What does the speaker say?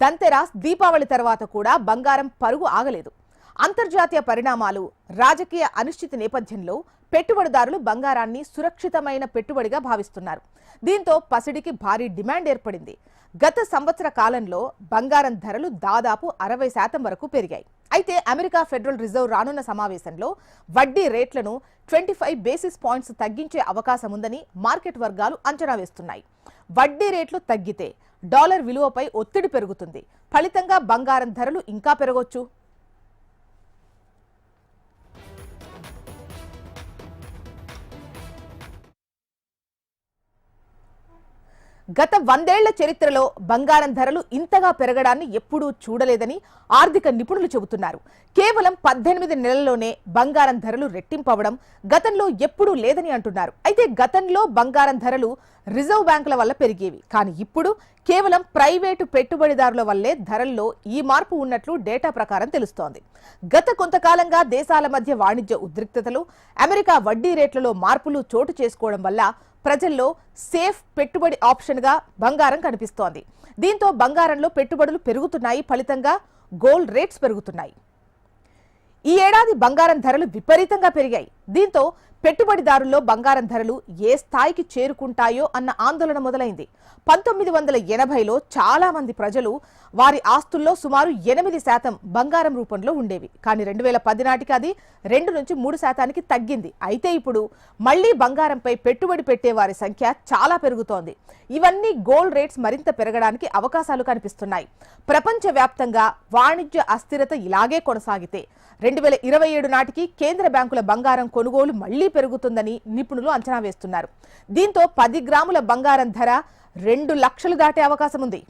దంతెరాస్ దీపావళి తర్వాత కూడా బంగారం పరుగు ఆగలేదు. అంతర్జాతీయ పరిణామాలు రాజకీయ అనిశ్చితి నేపథ్యంలో పెట్టుబడిదారులు బంగారాన్ని సురక్షితమైన పెట్టుబడిగా భావిస్తున్నారు. దీంతో పసిడికి భారీ డిమాండ్ ఏర్పడింది. గత సంవత్సర కాలంలో బంగారం ధరలు దాదాపు అరవై శాతం వరకు పెరిగాయి. అయితే అమెరికా ఫెడరల్ రిజర్వ్ రానున్న సమావేశంలో వడ్డీ రేట్లను ట్వంటీ ఫైవ్ బేసిస్ పాయింట్స్ తగ్గించే అవకాశం ఉందని మార్కెట్ వర్గాలు అంచనా వేస్తున్నాయి. వడ్డీ రేట్లు తగ్గితే డాలర్ విలువపై ఒత్తిడి పెరుగుతుంది. ఫలితంగా బంగారం ధరలు ఇంకా పెరగొచ్చు. గత వందేళ్ళ చరిత్రలో బంగారం ధరలు ఇంతగా పెరగడాన్ని ఎప్పుడూ చూడలేదని ఆర్థిక నిపుణులు చెబుతున్నారు. కేవలం పద్దెనిమిది నెలల్లోనే బంగారం ధరలు రెట్టింపవడం గతంలో ఎప్పుడూ లేదని అంటున్నారు. అయితే గతంలో బంగారం ధరలు రిజర్వ్ బ్యాంకుల వల్ల పెరిగేవి. కానీ ఇప్పుడు కేవలం ప్రైవేటు పెట్టుబడిదారుల వల్లే ధరల్లో ఈ మార్పు ఉన్నట్లు డేటా ప్రకారం తెలుస్తోంది. గత కొంతకాలంగా దేశాల మధ్య వాణిజ్య ఉద్రిక్తతలు అమెరికా వడ్డీ రేట్లలో మార్పులు చోటు చేసుకోవడం వల్ల ప్రజల్లో సేఫ్ పెట్టుబడి ఆప్షన్గా బంగారం కనిపిస్తోంది. దీంతో బంగారంలో పెట్టుబడులు పెరుగుతున్నాయి. ఫలితంగా గోల్డ్ రేట్స్ పెరుగుతున్నాయి. ఈ ఏడాది బంగారం ధరలు విపరీతంగా పెరిగాయి. దీంతో పెట్టుబడిదారుల్లో బంగారం ధరలు ఏ స్థాయికి చేరుకుంటాయో అన్న ఆందోళన మొదలైంది. పంతొమ్మిది వందల ఎనభైలో చాలా మంది ప్రజలు వారి ఆస్తుల్లో సుమారు ఎనిమిది శాతం బంగారం రూపంలో ఉండేవి. కానీ రెండు వేల పది నాటికి అది రెండు నుంచి మూడు శాతానికి తగ్గింది. అయితే ఇప్పుడు మళ్ళీ బంగారంపై పెట్టుబడి పెట్టే వారి సంఖ్య చాలా పెరుగుతోంది. ఇవన్నీ గోల్డ్ రేట్స్ మరింత పెరగడానికి అవకాశాలు కనిపిస్తున్నాయి. ప్రపంచవ్యాప్తంగా వాణిజ్య అస్థిరత ఇలాగే కొనసాగితే రెండు వేల ఇరవై ఏడు నాటికి కేంద్ర బ్యాంకుల బంగారం కొనుగోలు మళ్ళీ పెరుగుతుందని నిపుణులు అంచనా వేస్తున్నారు. దీంతో పది గ్రాముల బంగారం ధర రెండు లక్షలు దాటే అవకాశం ఉంది